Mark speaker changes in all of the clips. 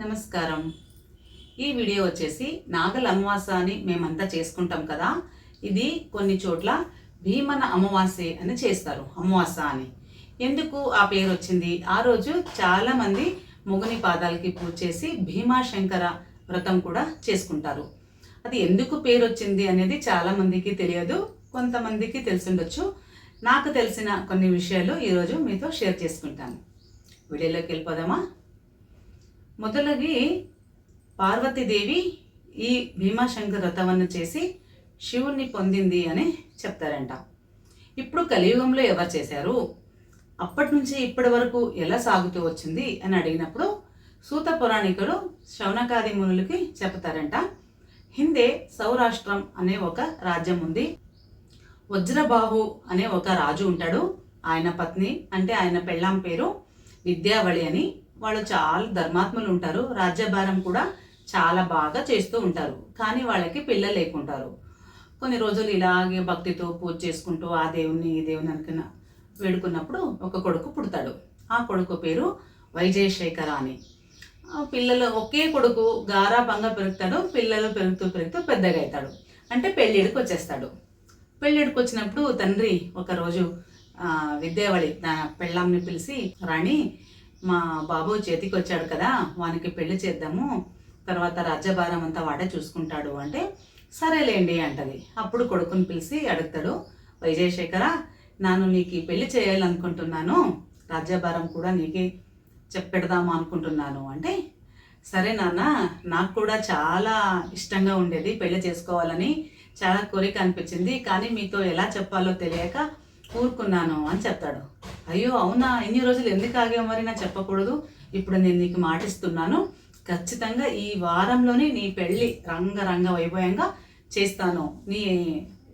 Speaker 1: నమస్కారం. ఈ వీడియో వచ్చేసి నాగల అమావాస అని మేమంతా చేసుకుంటాం కదా ఇది కొన్ని చోట్ల భీమన అమావాసే అని చేస్తారు అమావాస అని. ఎందుకు ఆ పేరు వచ్చింది? ఆ రోజు చాలామంది మొగుని పాదాలకి పూజ చేసి భీమాశంకర వ్రతం కూడా చేసుకుంటారు. అది ఎందుకు పేరు వచ్చింది అనేది చాలామందికి తెలియదు కొంతమందికి తెలిసిండొచ్చు. నాకు తెలిసిన కొన్ని విషయాలు ఈరోజు మీతో షేర్ చేసుకుంటాను. వీడియోలోకి వెళ్ళిపోదామా? మొదలగి పార్వతీదేవి ఈ భీమాశంకర్ రథవన్న చేసి శివుణ్ణి పొందింది అని చెప్తారంట. ఇప్పుడు కలియుగంలో ఎవరు చేశారు? అప్పటి నుంచి ఇప్పటి వరకు ఎలా సాగుతూ వచ్చింది అని అడిగినప్పుడు సూత పురాణికులు శౌనకాది మునులకి చెప్తారంట హిందే సౌరాష్ట్రం అనే ఒక రాజ్యం ఉంది. వజ్రబాహు అనే ఒక రాజు ఉంటాడు. ఆయన పత్ని అంటే ఆయన పెళ్ళాం పేరు విద్యావళి అని వాళ్ళు చాలా ధర్మాత్ములు ఉంటారు రాజ్యభారం కూడా చాలా బాగా చేస్తూ ఉంటారు. కానీ వాళ్ళకి పిల్లలు లేకుంటారు. కొన్ని రోజులు ఇలాగే భక్తితో పూజ చేసుకుంటూ ఆ దేవుని ఈ దేవుని అనుకున్న వేడుకున్నప్పుడు ఒక కొడుకు పుడతాడు. ఆ కొడుకు పేరు వైజయశేఖర అని పిల్లలు ఒకే కొడుకు గారాభంగా పెరుగుతాడు పిల్లలు పెరుగుతూ పెరుగుతూ పెద్దగా అవుతాడు. అంటే పెళ్ళిడికి వచ్చేస్తాడు. పెళ్ళిడికి వచ్చినప్పుడు తండ్రి ఒకరోజు విద్యావళి తన పెళ్ళాంని పిలిచి రాణి మా బాబు చేతికి వచ్చాడు కదా వానికి పెళ్ళి చేద్దాము. తర్వాత రాజ్యభారం అంతా వాడే చూసుకుంటాడు అంటే సరేలేండి అంటది. అప్పుడు కొడుకుని పిలిచి అడుగుతాడు వైజయశేఖర నాను నీకు పెళ్ళి చేయాలనుకుంటున్నాను. రాజ్యభారం కూడా నీకే చెప్పెడదాము అనుకుంటున్నాను. అంటే సరే నాన్న నాకు కూడా చాలా ఇష్టంగా ఉండేది పెళ్ళి చేసుకోవాలని చాలా కోరిక అనిపించింది. కానీ మీతో ఎలా చెప్పాలో తెలియక ఊరుకున్నాను అని చెప్తాడు అయ్యో అవునా? ఎన్ని రోజులు ఎందుకు ఆగావు మరి? నా చెప్పకూడదు. ఇప్పుడు నేను నీకు మాటిస్తున్నాను. ఖచ్చితంగా ఈ వారంలోనే నీ పెళ్ళి రంగరంగ వైభవంగా చేస్తాను. నీ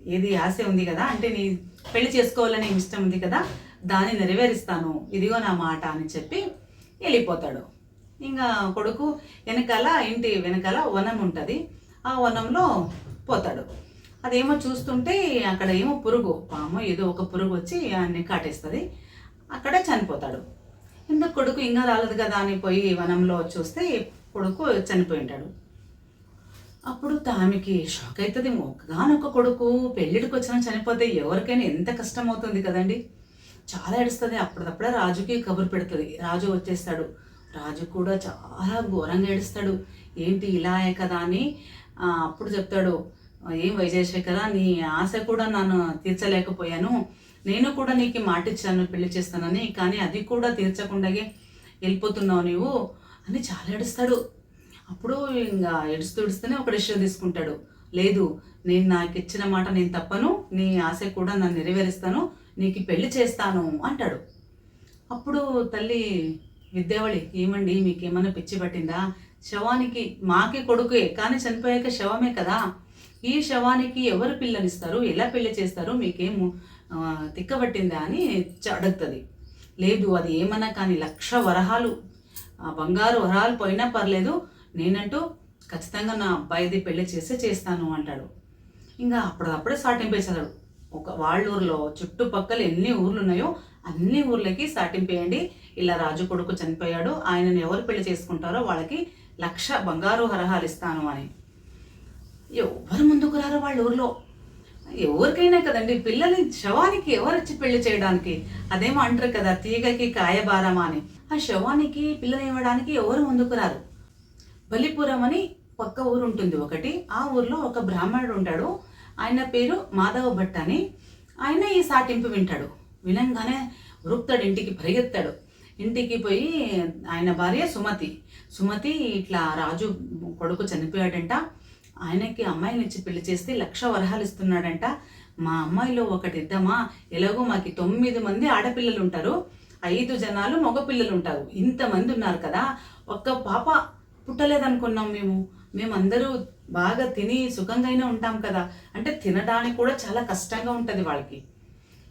Speaker 1: ఏది ఆశ ఉంది కదా? అంటే నీ పెళ్ళి చేసుకోవాలని ఇష్టం ఉంది కదా? దాన్ని నెరవేరుస్తాను. ఇదిగో నా మాట అని చెప్పి వెళ్ళిపోతాడు. ఇంకా కొడుకు వెనకాల ఇంటి వెనకాల వనం ఉంటుంది. ఆ వనంలో పోతాడు. అదేమో చూస్తుంటే అక్కడ ఏమో పురుగు. పాము ఏదో ఒక పురుగు వచ్చి ఆయన్ని కాటేస్తుంది. అక్కడే చనిపోతాడు. ఇంకా కొడుకు ఇంకా రాలేదు కదా అని పోయి వనంలో చూస్తే కొడుకు చనిపోయి ఉంటాడు అప్పుడు ఆమెకి షాక్ అవుతుంది ఒక్కగానొక్క కొడుకు పెళ్ళిడికి వచ్చిన చనిపోతే ఎవరికైనా ఎంత కష్టం అవుతుంది కదండి. చాలా ఏడుస్తుంది. అప్పటికప్పుడే రాజుకి కబురు పెడుతుంది. రాజు వచ్చేస్తాడు. రాజు కూడా చాలా ఘోరంగా ఏడుస్తాడు. ఏంటి ఇలా కదా అని అప్పుడు చెప్తాడు. ఏం వైజయశేఖర నీ ఆశ కూడా నన్ను తీర్చలేకపోయాను. నేను కూడా నీకు మాట ఇచ్చాను పెళ్ళి చేస్తానని కానీ అది కూడా తీర్చకుండాగే వెళ్ళిపోతున్నావు నీవు అని చాలా ఏడుస్తాడు. అప్పుడు ఇంకా ఏడుస్తూ ఏడుస్తూనే ఒక డిసిషన్ తీసుకుంటాడు. లేదు నేను నాకు ఇచ్చిన మాట నేను తప్పను నీ ఆశ కూడా నన్ను నెరవేరుస్తాను నీకు పెళ్ళి చేస్తాను అంటాడు. అప్పుడు తల్లి విద్యావళి ఏమండి మీకేమైనా పిచ్చి పట్టిందా? శవానికి మాకే కొడుకే కానీ చనిపోయాక శవమే కదా? ఈ శవానికి ఎవరు పిల్లనిస్తారు? ఎలా పెళ్ళి చేస్తారు? మీకేం తిక్కబట్టిందా అని అడుగుతుంది. లేదు అది ఏమన్నా కానీ లక్ష వరహాలు బంగారు వరహాలు పోయినా పర్లేదు. నేనంటూ ఖచ్చితంగా నా అబ్బాయిది పెళ్ళి చేస్తే చేస్తాను అంటాడు. ఇంకా అప్పుడప్పుడే సాటింపేసాడు ఒక వాళ్ళ ఊర్లో చుట్టుపక్కల ఎన్ని ఊర్లు ఉన్నాయో అన్ని ఊర్లకి సాటింపేయండి ఇలా రాజు కొడుకు చనిపోయాడు. ఆయనను ఎవరు పెళ్ళి చేసుకుంటారో వాళ్ళకి లక్ష బంగారు హరహాలు ఇస్తాను అని. ఎవరు ముందుకు రారు వాళ్ళ ఊర్లో? ఎవరికైనా కదండి పిల్లల్ని శవానికి ఎవరు వచ్చి పెళ్ళి చేయడానికి? అదేమో అంటారు కదా తీగకి కాయబారమా అని. ఆ శవానికి పిల్లలు ఇవ్వడానికి ఎవరు ముందుకు రారు? బలిపురం అని పక్క ఊరు ఉంటుంది ఒకటి. ఆ ఊర్లో ఒక బ్రాహ్మణుడు ఉంటాడు. ఆయన పేరు మాధవ భట్ అని. ఆయన ఈ సాటింపు వింటాడు. వినంగానే ఉరుకుతాడు ఇంటికి పరిగెత్తాడు. ఇంటికి పోయి ఆయన భార్య సుమతి. సుమతి ఇట్లా రాజు కొడుకు చనిపోయాడంట. ఆయనకి అమ్మాయిని ఇచ్చి పెళ్ళి చేస్తే లక్ష వరహాలు ఇస్తున్నాడంట. మా అమ్మాయిలో ఒకటి ఇద్దామా ఎలాగో మాకు తొమ్మిది మంది ఆడపిల్లలు ఉంటారు. ఐదు జనాలు మగపిల్లలు ఉంటారు. ఇంతమంది ఉన్నారు కదా. ఒక్క పాప పుట్టలేదనుకున్నాం మేము. మేమందరూ బాగా తిని సుఖంగానే ఉంటాం కదా. అంటే తినడానికి కూడా చాలా కష్టంగా ఉంటుంది వాళ్ళకి.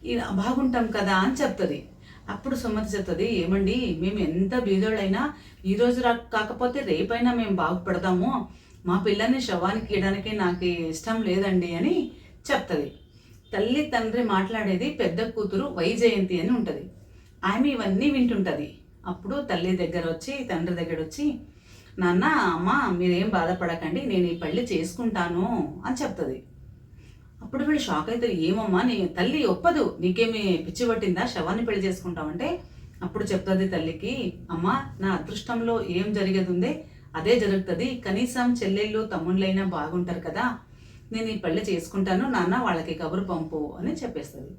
Speaker 1: ఇలా బాగుంటాం కదా అని చెప్తుంది. అప్పుడు సుమతి చెప్తుంది ఏమండి మేము ఎంత బీదోళ్ళైనా ఈ రోజు రా కాకపోతే రేపైనా మేము బాగుపడతాము. మా పిల్లల్ని శవానికి ఇవ్వడానికి నాకు ఇష్టం లేదండి అని చెప్తుంది. తల్లి తండ్రి మాట్లాడేది పెద్ద కూతురు వైజయంతి అని ఉంటుంది. ఆమె ఇవన్నీ వింటుంటుంది. అప్పుడు తల్లి దగ్గర వచ్చి తండ్రి దగ్గర వచ్చి నాన్న అమ్మ మీరేం బాధపడకండి నేను ఈ పెళ్ళి చేసుకుంటాను అని చెప్తుంది. అప్పుడు వీళ్ళు షాక్ అవుతారు ఏమమ్మా నీ తల్లి ఒప్పదు. నీకేమి పిచ్చి పట్టిందా? శవాన్ని పెళ్ళి చేసుకుంటావంటే అప్పుడు చెప్తుంది తల్లికి అమ్మా నా అదృష్టంలో ఏం జరిగేది ఉందే అదే జరుగుతుంది. కనీసం చెల్లెళ్ళు తమ్ముళ్ళైనా బాగుంటారు కదా నేను ఈ పెళ్ళి చేసుకుంటాను నాన్న వాళ్ళకి కబురు పంపు అని చెప్పేస్తుంది.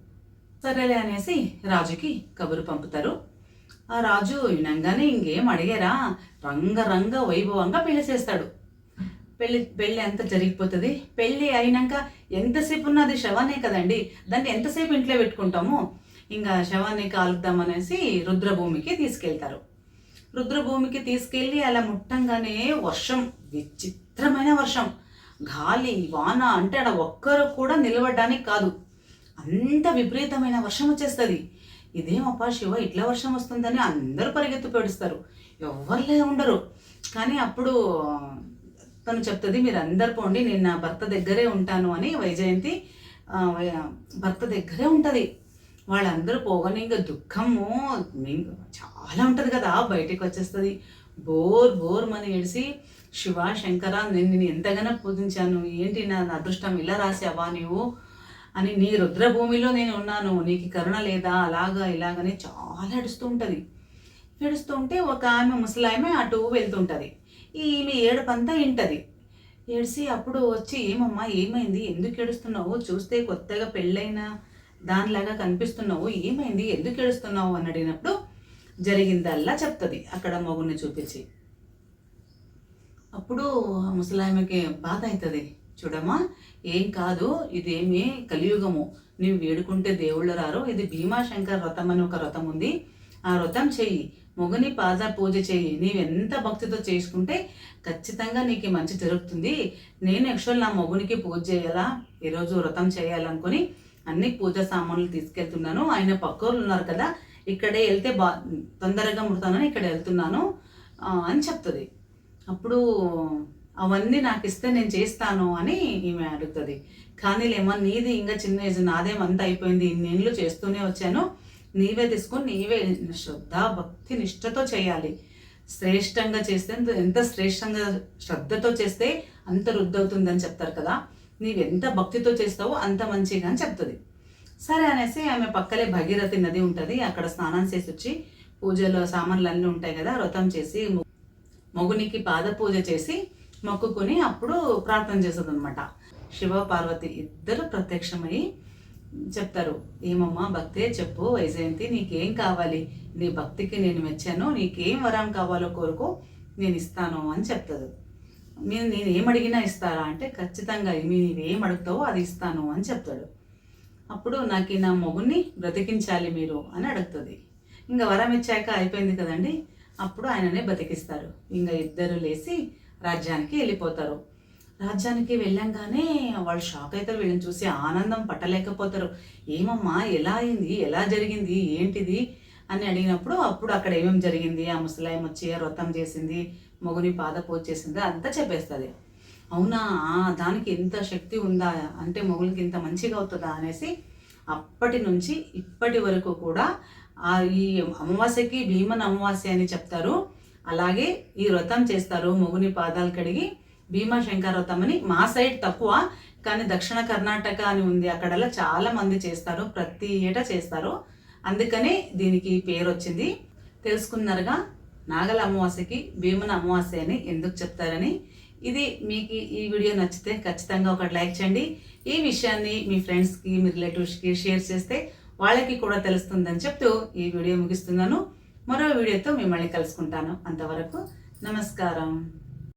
Speaker 1: సరేలే అనేసి రాజుకి కబురు పంపుతారు. ఆ రాజు వినంగానే ఇంకేం అడిగారా? రంగరంగ వైభవంగా పెళ్ళి చేస్తాడు. పెళ్ళి పెళ్ళి ఎంత జరిగిపోతుంది? పెళ్ళి అయినాక ఎంతసేపు ఉన్నది శవానే కదండి? దాన్ని ఎంతసేపు ఇంట్లో పెట్టుకుంటాము? ఇంకా శవాన్ని కాలుద్దామనేసి రుద్రభూమికి తీసుకెళ్తారు. రుద్రభూమికి తీసుకెళ్ళి అలా ముట్టంగానే వర్షం విచిత్రమైన వర్షం. గాలి వాన అంటే ఆడ ఒక్కరు కూడా నిలబడడానికి కాదు. అంత విపరీతమైన వర్షం వచ్చేస్తుంది. ఇదేమప్పా శివ ఇట్లా వర్షం వస్తుందని అందరూ పరిగెత్తి పెడుస్తారు. ఎవరులే ఉండరు. కానీ అప్పుడు తను చెప్తుంది మీరు అందరు పోండి నేను నా భర్త దగ్గరే ఉంటాను అని వైజయంతి భర్త దగ్గరే ఉంటుంది. వాళ్ళందరూ పోగానే ఇంకా దుఃఖము. చాలా ఉంటుంది కదా బయటికి వచ్చేస్తుంది. బోర్ బోర్ మని ఏడిసి శివ శంకర నేను నేను ఎంతగానో పూజించాను. ఏంటి నా అదృష్టం ఇలా రాసావా నీవు? అని నీ రుద్రభూమిలో నేను ఉన్నాను. నీకు కరుణ లేదా? అలాగా ఇలాగని చాలా ఏడుస్తూ ఉంటుంది. ఏడుస్తూ ఉంటే ఒక ఆమె ముసలామె అటు వెళ్తుంటుంది. ఈమె ఏడుపంతా వింటది. ఏడిసి అప్పుడు వచ్చి ఏమమ్మా ఏమైంది? ఎందుకు ఏడుస్తున్నావు? చూస్తే కొత్తగా పెళ్ళైనా దానిలాగా కనిపిస్తున్నావు ఏమైంది? ఎందుకు ఏడుస్తున్నావు? అని అడిగినప్పుడు జరిగిందల్లా చెప్తుంది. అక్కడ మగుని చూపించి. అప్పుడు ముసలామెకి బాధ అవుతుంది చూడమ్మా ఏం కాదు ఇదేమి కలియుగము. నీవు వేడుకుంటే దేవుళ్ళు రారు. ఇది భీమాశంకర్ వ్రతం అని ఒక వ్రతం ఉంది. ఆ వ్రతం చెయ్యి మొగుని పాద పూజ చెయ్యి నీవెంత భక్తితో చేసుకుంటే ఖచ్చితంగా నీకు మంచి జరుగుతుంది. నేను యాక్చువల్ నా మొగునికి పూజ చేయాలా? ఈరోజు వ్రతం చేయాలనుకుని అన్ని పూజ సామాన్లు తీసుకెళ్తున్నాను. ఆయన పక్కోళ్ళు ఉన్నారు కదా ఇక్కడే వెళ్తే బా తొందరగా ముడతానని ఇక్కడ వెళ్తున్నాను అని చెప్తుంది. అప్పుడు అవన్నీ నాకు ఇస్తే నేను చేస్తాను అని ఈమె అడుగుతుంది. కానీ లేమో నీది ఇంకా చిన్న ఏజ్ నాదేమంతా అయిపోయింది ఇన్ని ఇండ్లు చేస్తూనే వచ్చాను. నీవే తీసుకొని నీవే శ్రద్ధ భక్తి నిష్ఠతో చేయాలి. శ్రేష్టంగా చేస్తే ఎంత శ్రేష్టంగా శ్రద్ధతో చేస్తే అంత రుద్దవుతుందని చెప్తారు కదా. నీవెంత భక్తితో చేస్తావో అంత మంచిగా అని చెప్తుంది. సరే అనేసి ఆమె పక్కలే భగీరథి నది ఉంటుంది అక్కడ స్నానం చేసి వచ్చి పూజలో సామాన్లు అన్నీ ఉంటాయి కదా వ్రతం చేసి మొగునికి పాద పూజ చేసి మొక్కుకొని అప్పుడు ప్రార్థన చేస్తుంది అనమాట శివ పార్వతి ఇద్దరు ప్రత్యక్షమై చెప్తారు ఏమమ్మా భక్తే చెప్పు వైజయంతి నీకేం కావాలి? నీ భక్తికి నేను మెచ్చాను నీకేం వరం కావాలో కోరుకో నేను ఇస్తాను అని చెప్తుంది. మీరు నేను ఏం అడిగినా ఇస్తారా అంటే ఖచ్చితంగా మీ ఏం అడుగుతావో అది ఇస్తాను అని చెప్తాడు. అప్పుడు నాకు ఈ నా మొగుని బ్రతికించాలి మీరు అని అడుగుతుంది. ఇంకా వరం ఇచ్చాక అయిపోయింది కదండి. అప్పుడు ఆయననే బతికిస్తారు ఇంకా ఇద్దరు లేచి రాజ్యానికి వెళ్ళిపోతారు. రాజ్యానికి వెళ్ళంగానే వాళ్ళు షాక్ అవుతారు వీళ్ళని చూసి ఆనందం పట్టలేకపోతారు. ఏమమ్మా ఎలా అయింది? ఎలా జరిగింది? ఏంటిది? అని అడిగినప్పుడు అప్పుడు అక్కడ ఏమేమి జరిగింది? ఆ ముసలాయం వచ్చి వ్రతం చేసింది. మొగుని పాద పూజ చేసింది? అంతా చెప్పేస్తుంది. అవునా? దానికి ఇంత శక్తి ఉందా? అంటే మొగులకి ఇంత మంచిగా అవుతుందా అనేసి అప్పటి నుంచి ఇప్పటి వరకు కూడా ఆ ఈ అమావాస్యకి భీమన్ అమావాస్య అని చెప్తారు. అలాగే ఈ వ్రతం చేస్తారు మొగుని పాదాలు కడిగి భీమాశంకర వ్రతం అని. మా సైడ్ తక్కువ కానీ దక్షిణ కర్ణాటక అని ఉంది. అక్కడలా చాలా మంది చేస్తారు ప్రతి ఏటా చేస్తారు. అందుకనే దీనికి పేరు వచ్చింది తెలుసుకున్నారుగా? నాగల అమావాస్యకి భీమన అమావాస్య అని ఎందుకు చెప్తారని ఇది మీకు ఈ వీడియో నచ్చితే ఖచ్చితంగా ఒకటి లైక్ చేయండి. ఈ విషయాన్ని మీ ఫ్రెండ్స్కి మీ రిలేటివ్స్కి షేర్ చేస్తే వాళ్ళకి కూడా తెలుస్తుందని చెప్తూ ఈ వీడియో ముగిస్తున్నాను. మరో వీడియోతో మిమ్మల్ని కలుసుకుంటాను. అంతవరకు నమస్కారం.